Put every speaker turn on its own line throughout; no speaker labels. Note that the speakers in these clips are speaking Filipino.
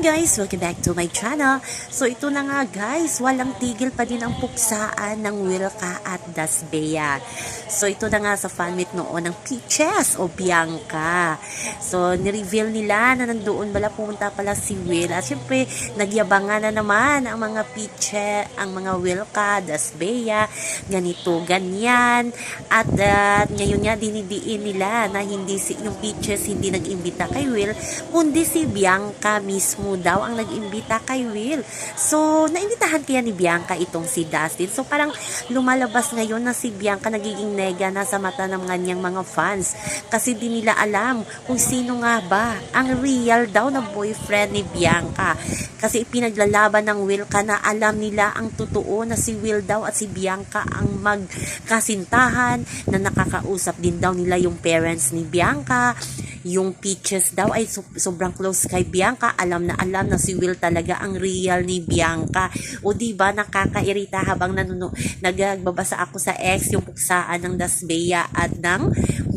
guys! Welcome back to my channel. So ito na nga guys, walang tigil pa din ang puksaan ng Wilka at Dasbea. So ito na nga sa fan meet noon ng Peaches o Bianca. So nireveal nila na nandoon bala pumunta pala si Will. At syempre, nagyabangan na naman ang mga Peaches, ang mga Wilka, Dasbea, ganito, ganyan. At uh, ngayon nga dinidiin nila na hindi si, yung Peaches hindi nag-imbita kay Will, kundi si Bianca mismo daw ang nag-imbita kay Will. So, naimbitahan kaya ni Bianca itong si Dustin. So, parang lumalabas ngayon na si Bianca nagiging nega na sa mata ng kanyang mga fans. Kasi di nila alam kung sino nga ba ang real daw na boyfriend ni Bianca. Kasi ipinaglalaban ng Will ka na alam nila ang totoo na si Will daw at si Bianca ang magkasintahan na nakakausap din daw nila yung parents ni Bianca yung Peaches daw ay so- sobrang close kay Bianca. Alam na alam na si Will talaga ang real ni Bianca. O di ba nakakairita habang nanuno, nagbabasa ako sa ex yung puksaan ng Dasbea at ng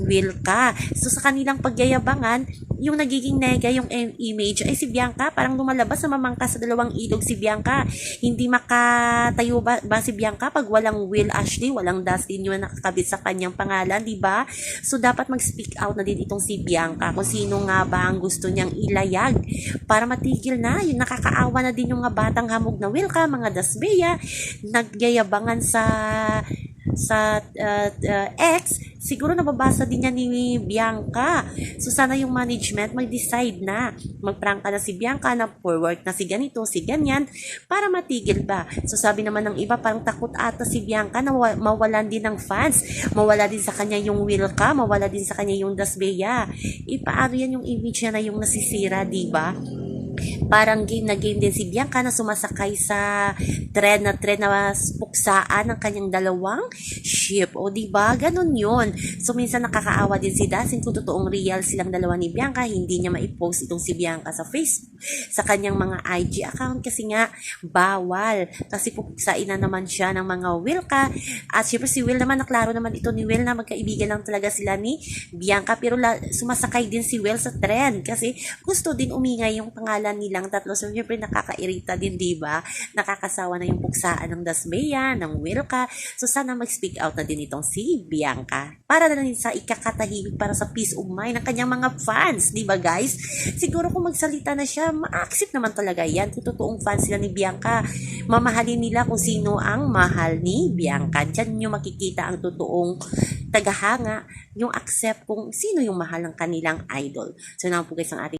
Wilka. So sa kanilang pagyayabangan, yung nagiging nega yung im- image ay si Bianca. Parang lumalabas na mamangka sa dalawang ilog si Bianca. Hindi makatayo ba, ba si Bianca pag walang Will Ashley, walang Dustin yung nakakabit sa kanyang pangalan, di ba? So dapat mag-speak out na din itong si Bianca kung sino nga ba ang gusto niyang ilayag para matigil na. Yung nakakaawa na din yung mga batang hamog na Wilka, mga Dasbea, nagyayabangan sa sa uh, uh, ex, siguro nababasa din niya ni Bianca. So sana yung management mag-decide na. Magprangka na si Bianca na for work na si ganito, si ganyan, para matigil ba. So sabi naman ng iba, parang takot ata si Bianca na wa- mawalan din ng fans. Mawala din sa kanya yung Wilka, mawala din sa kanya yung Dasbea. Ipaano yan yung image niya na yung nasisira, di ba? Parang game na game din si Bianca na sumasakay sa tren na tren na puksaan ng kanyang dalawang ship. O di ba Ganun yun. So minsan nakakaawa din si Dasin kung totoong real silang dalawa ni Bianca. Hindi niya maipost itong si Bianca sa Facebook, sa kanyang mga IG account kasi nga bawal. Kasi pupuksain na naman siya ng mga Wilka. At syempre si Will naman, naklaro naman ito ni Will na magkaibigan lang talaga sila ni Bianca. Pero la, sumasakay din si Will sa tren kasi gusto din umingay yung pangalan nilang tatlo. So, syempre nakakairita din, di ba? Nakakasawa na yung puksaan ng Dasbea, ng Wilka. So, sana mag-speak out na din itong si Bianca. Para na rin sa ikakatahimik para sa peace of mind ng kanyang mga fans, di ba guys? Siguro kung magsalita na siya, ma-accept naman talaga yan. Kung totoong fans sila ni Bianca, mamahalin nila kung sino ang mahal ni Bianca. Diyan nyo makikita ang totoong tagahanga, yung accept kung sino yung mahal ng kanilang idol. So, na po guys ang ating